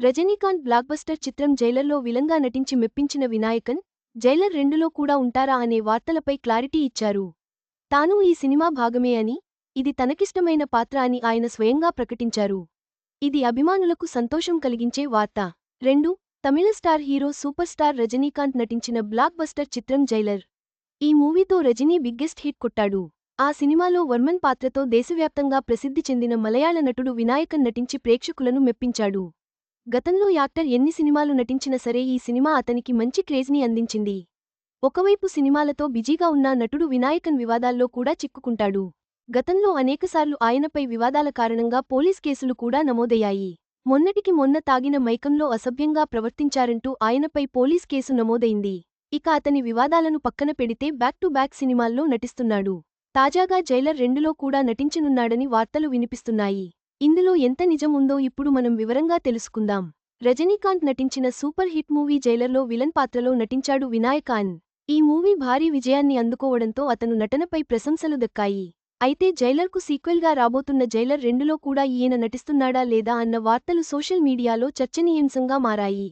Rajinikanth blockbuster చిత్రం జైలర్లో విలంగా నటించి మెప్పించిన Vinayakan Jailer రెండులో కూడా ఉంటారా అనే వార్తలపై క్లారిటీ ఇచ్చారు. తాను ఈ సినిమా భాగమే అని ఇది తనకిష్టమైన పాత్ర అని ఆయన స్వయంగా ప్రకటించారు. ఇది అభిమానులకు సంతోషం కలిగించే వార్త. రెండు Tamil star hero super star Rajinikanth నటించిన బ్లాక్ బస్టర్ చిత్రం జైలర్. ఈ మూవీతో రజనీ బిగ్గెస్ట్ హిట్ కొట్టాడు. ఆ సినిమాలో వర్మన్ పాత్రతో దేశవ్యాప్తంగా ప్రసిద్ధి చెందిన మలయాళ నటుడు వినాయకన్ నటించి ప్రేక్షకులను మెప్పించాడు. గతంలో యాక్టర్ ఎన్ని సినిమాలు నటించినా సరే ఈ సినిమా అతనికి మంచి క్రేజ్ని అందించింది. ఒకవైపు సినిమాలతో బిజీగా ఉన్న నటుడు వినాయకన్ వివాదాల్లో కూడా చిక్కుకుంటాడు. గతంలో అనేకసార్లు ఆయనపై వివాదాల కారణంగా పోలీస్ కేసులు కూడా నమోదయ్యాయి. మొన్నటికి మొన్న తాగిన మైకంలో అసభ్యంగా ప్రవర్తించారంటూ ఆయనపై పోలీస్ కేసు నమోదైంది. ఇక అతని వివాదాలను పక్కన పెడితే బ్యాక్ టు బ్యాక్ సినిమాల్లో నటిస్తున్నాడు. తాజాగా జైలర్ రెండులో కూడా నటించనున్నాడని వార్తలు వినిపిస్తున్నాయి. ఇందులో ఎంత నిజం ఉందో ఇప్పుడు మనం వివరంగా తెలుసుకుందాం. రజనీకాంత్ నటించిన సూపర్ హిట్ మూవీ జైలర్లో విలన్ పాత్రలో నటించాడు వినాయకాన్ ఈ మూవీ భారీ విజయాన్ని అందుకోవడంతో అతను నటనపై ప్రశంసలు దక్కాయి. అయితే జైలర్కు సీక్వెల్గా రాబోతున్న జైలర్ రెండులో కూడా ఈయన నటిస్తున్నాడా లేదా అన్న వార్తలు సోషల్ మీడియాలో చర్చనీయాంశంగా మారాయి.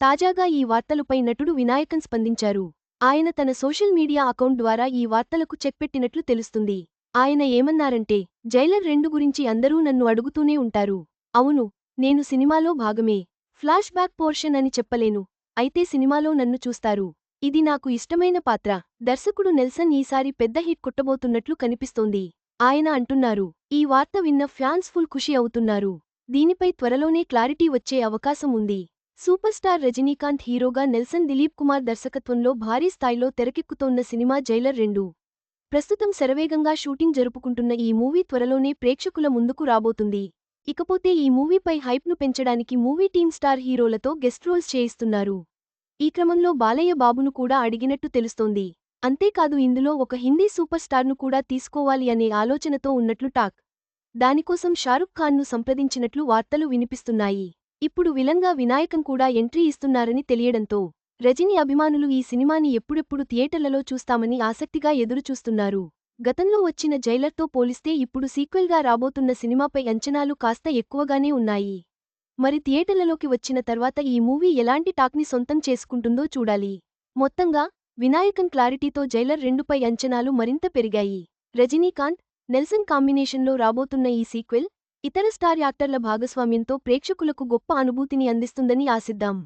తాజాగా ఈ వార్తలపై నటుడు వినాయకన్ స్పందించారు. ఆయన తన సోషల్ మీడియా అకౌంట్ ద్వారా ఈ వార్తలకు చెక్ పెట్టినట్లు తెలుస్తుంది. ఆయన ఏమన్నారంటే జైలర్ రెండు గురించి అందరూ నన్ను అడుగుతూనే ఉంటారు. అవును నేను సినిమాలో భాగమే. ఫ్లాష్ బ్యాక్ పోర్షన్ అని చెప్పలేను. అయితే సినిమాలో నన్ను చూస్తారు. ఇది నాకు ఇష్టమైన పాత్ర. దర్శకుడు నెల్సన్ ఈసారి పెద్ద హిట్ కొట్టబోతున్నట్లు కనిపిస్తోంది. ఆయన అంటున్నారు ఈ వార్త విన్న ఫ్యాన్స్ ఫుల్ ఖుషి అవుతున్నారు. దీనిపై త్వరలోనే క్లారిటీ వచ్చే అవకాశం ఉంది. సూపర్ స్టార్ రజనీకాంత్ హీరోగా నెల్సన్ దిలీప్ కుమార్ దర్శకత్వంలో భారీ స్థాయిలో తెరకెక్కుతోన్న సినిమా జైలర్ రెండు. ప్రస్తుతం శరవేగంగా షూటింగ్ జరుపుకుంటున్న ఈ మూవీ త్వరలోనే ప్రేక్షకుల ముందుకు రాబోతుంది. ఇకపోతే ఈ మూవీపై హైప్ను పెంచడానికి మూవీ టీమ్ స్టార్ హీరోలతో గెస్ట్ రోల్స్ చేయిస్తున్నారు. ఈ క్రమంలో బాలయ్య బాబును కూడా అడిగినట్టు తెలుస్తోంది. అంతేకాదు ఇందులో ఒక హిందీ సూపర్ స్టార్ను కూడా తీసుకోవాలి అనే ఆలోచనతో ఉన్నట్లు టాక్. దానికోసం షారుఖ్ ఖాన్ను సంప్రదించినట్లు వార్తలు వినిపిస్తున్నాయి. ఇప్పుడు విలంగా వినాయకం కూడా ఎంట్రీ ఇస్తున్నారని తెలియడంతో రజనీ అభిమానులు ఈ సినిమాని ఎప్పుడెప్పుడు థియేటర్లలో చూస్తామని ఆసక్తిగా ఎదురుచూస్తున్నారు. గతంలో వచ్చిన జైలర్తో పోలిస్తే ఇప్పుడు సీక్వెల్గా రాబోతున్న సినిమాపై అంచనాలు కాస్త ఎక్కువగానే ఉన్నాయి. మరి థియేటర్లలోకి వచ్చిన తర్వాత ఈ మూవీ ఎలాంటి టాక్ని సొంతం చేసుకుంటుందో చూడాలి. మొత్తంగా వినాయకన్ క్లారిటీతో జైలర్ రెండుపై అంచనాలు మరింత పెరిగాయి. రజనీకాంత్ నెల్సన్ కాంబినేషన్లో రాబోతున్న ఈ సీక్వెల్ ఇతర స్టార్ యాక్టర్ల భాగస్వామ్యంతో ప్రేక్షకులకు గొప్ప అనుభూతిని అందిస్తుందని ఆశిద్దాం.